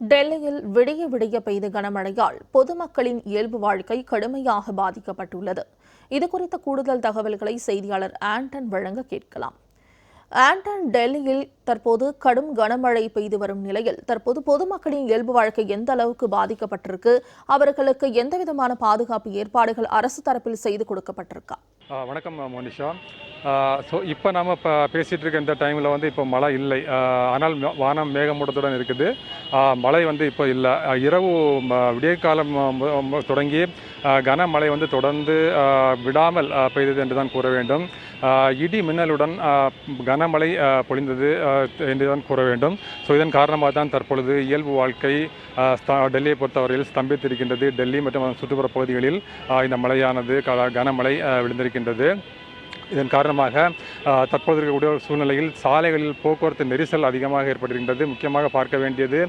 டெல்லியில் விடிய விடிய பெய்த கனமழையால் பொதுமக்களின் இயல்பு வாழ்க்கை கடுமையாக பாதிக்கப்பட்டுள்ளது. இதுகுறித்த கூடுதல் தகவல்களை செய்தியாளர் ஆண்டன் வழங்க கேட்கலாம். ஆண்டன் டெல்லியில் தற்போது கடும் கனமழை பெய்து வரும் நிலையில் தற்போது பொதுமக்களின் இயல்பு வாழ்க்கை எந்த அளவுக்கு பாதிக்கப்பட்டிருக்கு? அவர்களுக்கு எந்த விதமான பாதுகாப்பு ஏற்பாடுகள் அரசு தரப்பில் செய்து கொடுக்கப்பட்டிருக்கா? வணக்கம் மோனிஷா. ஸோ இப்போ நம்ம இப்போ பேசிகிட்டு இருக்க இந்த டைமில் வந்து இப்போ மழை இல்லை. ஆனால் வானம் மேகமூட்டத்துடன் இருக்குது. மழை வந்து இப்போ இல்லை. இரவு விடிய காலம் தொடங்கி கனமழை வந்து தொடர்ந்து விடாமல் பெய்தது என்று தான் கூற வேண்டும். இடி மின்னலுடன் கனமழை பொழிந்தது என்று தான் கூற வேண்டும். ஸோ இதன் காரணமாக தான் தற்பொழுது இயல்பு வாழ்க்கை டெல்லியை பொறுத்தவரையில் ஸ்தம்பித்திருக்கின்றது. டெல்லி மற்றும் சுற்றுப்புற பகுதிகளில் இந்த மழையானது கனமழை விழுந்திருக்கின்றது. இதன் காரணமாக தற்போது இருக்கக்கூடிய ஒரு சூழ்நிலையில் சாலைகளில் போக்குவரத்து நெரிசல் அதிகமாக ஏற்பட்டிருக்கின்றது. முக்கியமாக பார்க்க வேண்டியது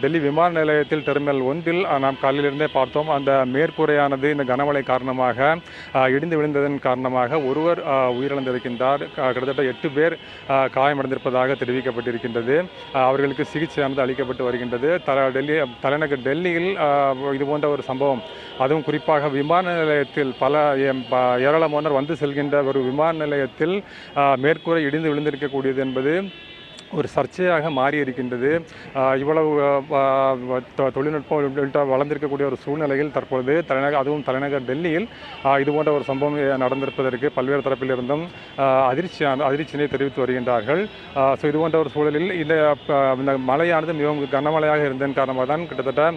டெல்லி விமான நிலையத்தில் டெர்மினல் ஒன்றில் நாம் காலையிலிருந்தே பார்த்தோம். அந்த மேற்கூரையானது இந்த கனமழை காரணமாக இடிந்து விழுந்ததன் காரணமாக ஒருவர் உயிரிழந்திருக்கின்றார். கிட்டத்தட்ட எட்டு பேர் காயமடைந்திருப்பதாக தெரிவிக்கப்பட்டிருக்கின்றது. அவர்களுக்கு சிகிச்சையானது அளிக்கப்பட்டு வருகின்றது. தல டெல்லி தலைநகர் டெல்லியில் இது போன்ற ஒரு சம்பவம். அதுவும் குறிப்பாக விமான நிலையத்தில் பல ப- ஏராளமானோர் வந்து செல்கின்ற ஒரு விமான நிலையத்தில் மேற்கூரை இடிந்து விழுந்திருக்கக்கூடியது என்பது ஒரு சர்ச்சையாக மாறி இருக்கின்றது இவ்வளவு தொழில்நுட்பம் உள்ளிட்ட வளர்ந்திருக்கக்கூடிய ஒரு சூழ்நிலையில் தற்பொழுது தலைநகர் அதுவும் தலைநகர் டெல்லியில் இது போன்ற ஒரு சம்பவம் நடந்திருப்பதற்கு பல்வேறு தரப்பிலிருந்தும் அதிர்ச்சியான அதிர்ச்சியினை தெரிவித்து வருகின்றார்கள். ஸோ இது போன்ற ஒரு சூழலில் இந்த இந்த மழையானது மிகவும் கனமழையாக இருந்ததன் காரணமாக தான் கிட்டத்தட்ட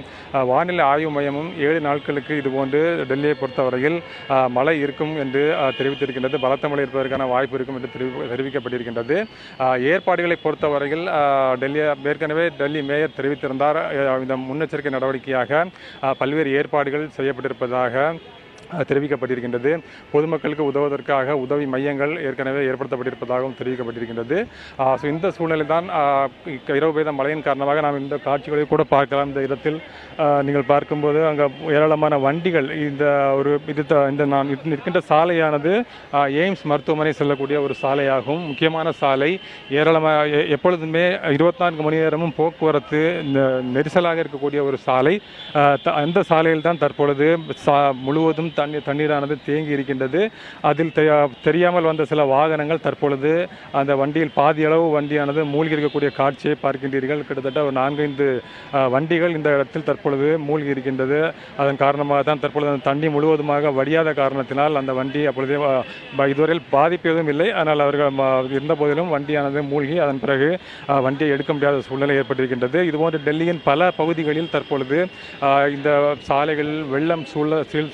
வானிலை ஆய்வு மையமும் ஏழு நாட்களுக்கு இதுபோன்று டெல்லியை பொறுத்தவரையில் மழை இருக்கும் என்று தெரிவித்திருக்கின்றது. பலத்த மழை இருப்பதற்கான வாய்ப்பு இருக்கும் என்று தெரிவி- தெரிவிக்கப்பட்டிருக்கின்றது. ஏற்பாடுகளை பொறுத்த பொறுத்தவரையில் டெல்லி ஏற்கனவே டெல்லி மேயர் தெரிவித்திருந்தார். இந்த முன்னெச்சரிக்கை நடவடிக்கையாக பல்வேறு ஏற்பாடுகள் செய்யப்பட்டிருப்பதாக தெரிவிக்கப்பட்டிருக்கின்றது. பொதுமக்களுக்கு உதவுவதற்காக உதவி மையங்கள் ஏற்கனவே ஏற்படுத்தப்பட்டிருப்பதாகவும் தெரிவிக்கப்பட்டிருக்கின்றது. ஸோ இந்த சூழ்நிலை தான் இரவு பெய்த மழையின் காரணமாக நாம் இந்த காட்சிகளை கூட பார்க்கலாம். இந்த இடத்தில் நீங்கள் பார்க்கும்போது அங்கே ஏராளமான வண்டிகள் இந்த ஒரு இது த- இந்த நான் இருக்கின்ற நிற்கின்ற சாலையானது எய்ம்ஸ் மருத்துவமனை செல்லக்கூடிய ஒரு சாலையாகும். முக்கியமான சாலை ஏராளமாக எ- எப்பொழுதுமே இருபத்தி நான்கு மணி நேரமும் போக்குவரத்து நெ- நெரிசலாக இருக்கக்கூடிய ஒரு சாலை. த- அந்த சாலையில் தான் தற்பொழுது சா முழுவதும் த தண்ணீர் தண்ணீரானது தேங்கி இருக்கின்றது. அதில் தெ- தெரியாமல் வந்த சில வாகனங்கள் தற்பொழுது அந்த வண்டியில் பாதி அளவு வண்டியானது மூழ்கி இருக்கக்கூடிய காட்சியை பார்க்கின்றீர்கள். கிட்டத்தட்ட ஒரு நான்கைந்து வண்டிகள் இந்த இடத்தில் தற்பொழுது மூழ்கி இருக்கின்றது அதன் காரணமாக தான் தற்பொழுது அந்த தண்ணி முழுவதுமாக வடியாத காரணத்தினால் அந்த வண்டி அப்பொழுதே இதுவரையில் பாதிப்பு எதுவும் இல்லை. ஆனால் அவர்கள் இருந்த போதிலும் வண்டியானது மூழ்கி அதன் பிறகு வண்டியை எடுக்க முடியாத சூழ்நிலை ஏற்பட்டிருக்கின்றது. இதுபோன்று டெல்லியின் பல பகுதிகளில் தற்பொழுது இந்த சாலைகளில் வெள்ளம் சூழ சூழ்-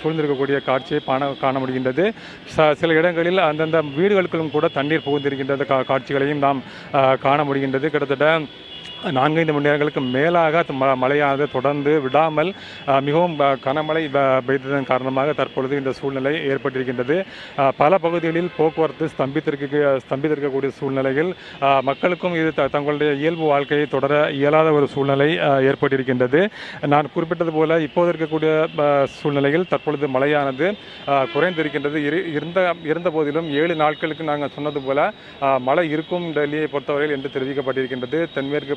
சூழ்ந்திருக்கக்கூடிய காட்சியை காண காண முடிகின்றது. ச- சில இடங்களில் அந்தந்த வீடுகளுக்கும் கூட தண்ணீர் புகுந்திருக்கின்ற காட்சிகளையும் நாம் காண முடிகின்றது. கிட்டத்தட்ட நான்கைந்து மணி நேரங்களுக்கு மேலாக ம- மழையானது தொடர்ந்து விடாமல் மிகவும் கனமழை பெய்ததன் காரணமாக தற்பொழுது இந்த சூழ்நிலை ஏற்பட்டிருக்கின்றது. பல பகுதிகளில் போக்குவரத்து ஸ்தம்பித்திருக்க ஸ்தம்பித்திருக்கக்கூடிய சூழ்நிலையில் மக்களுக்கும் இது த- தங்களுடைய இயல்பு வாழ்க்கையை தொடர இயலாத ஒரு சூழ்நிலை ஏற்பட்டிருக்கின்றது. நான் குறிப்பிட்டது போல இப்போது இருக்கக்கூடிய சூழ்நிலையில் தற்பொழுது மழையானது குறைந்திருக்கின்றது. இரு இருந்த இருந்த போதிலும் ஏழு நாட்களுக்கு நாங்கள் சொன்னது போல மழை இருக்கும் டெல்லியை பொறுத்தவரையில் என்று தெரிவிக்கப்பட்டிருக்கின்றது. தென்மேற்கு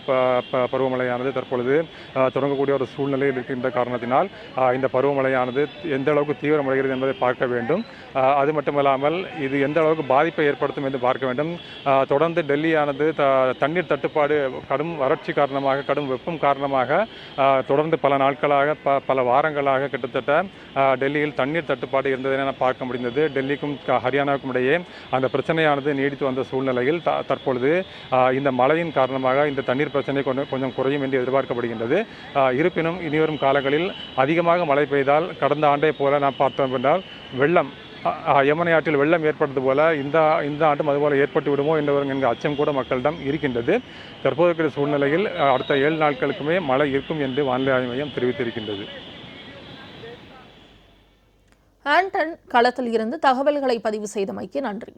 பருவமழையானது தற்பொழுது தொடங்கக்கூடிய ஒரு சூழ்நிலையில் இருக்கின்ற காரணத்தினால் இந்த பருவமழையானது எந்த அளவுக்கு தீவிரமடைகிறது என்பதை பார்க்க வேண்டும். அது மட்டுமல்லாமல் இது எந்த அளவுக்கு பாதிப்பை ஏற்படுத்தும் என்று பார்க்க வேண்டும். தொடர்ந்து டெல்லியானது த தண்ணீர் தட்டுப்பாடு கடும் வறட்சி காரணமாக கடும் வெப்பம் காரணமாக தொடர்ந்து பல நாட்களாக ப பல வாரங்களாக கிட்டத்தட்ட டெல்லியில் தண்ணீர் தட்டுப்பாடு இருந்ததை என பார்க்க முடிந்தது. டெல்லிக்கும் ஹரியானாவுக்கும் இடையே அந்த பிரச்சனையானது நீடித்து வந்த சூழ்நிலையில் த தற்பொழுது இந்த மழையின் காரணமாக இந்த தண்ணீர் பிரச்சனை கொஞ்சம் குறையும் என்று எதிர்பார்க்கப்படுகின்றது. இருப்பினும் இனிவரும் காலங்களில் அதிகமாக மழை பெய்தால் கடந்த ஆண்டை போல நாம் பார்த்தோம் என்றால் வெள்ளம் யமுனை ஆற்றில் வெள்ளம் ஏற்பட்டது போல இந்த இந்த ஆண்டும் அதுபோல ஏற்பட்டு விடுமோ என்ற அச்சம் கூட மக்களிடம் இருக்கின்றது. தற்போது இருக்கிற சூழ்நிலையில் அடுத்த ஏழு நாட்களுக்குமே மழை இருக்கும் என்று வானிலை ஆய்வு மையம் தெரிவித்திருக்கின்றது. ஆண்டன் களத்தில் இருந்து தகவல்களை பதிவு செய்தமைக்கு நன்றி.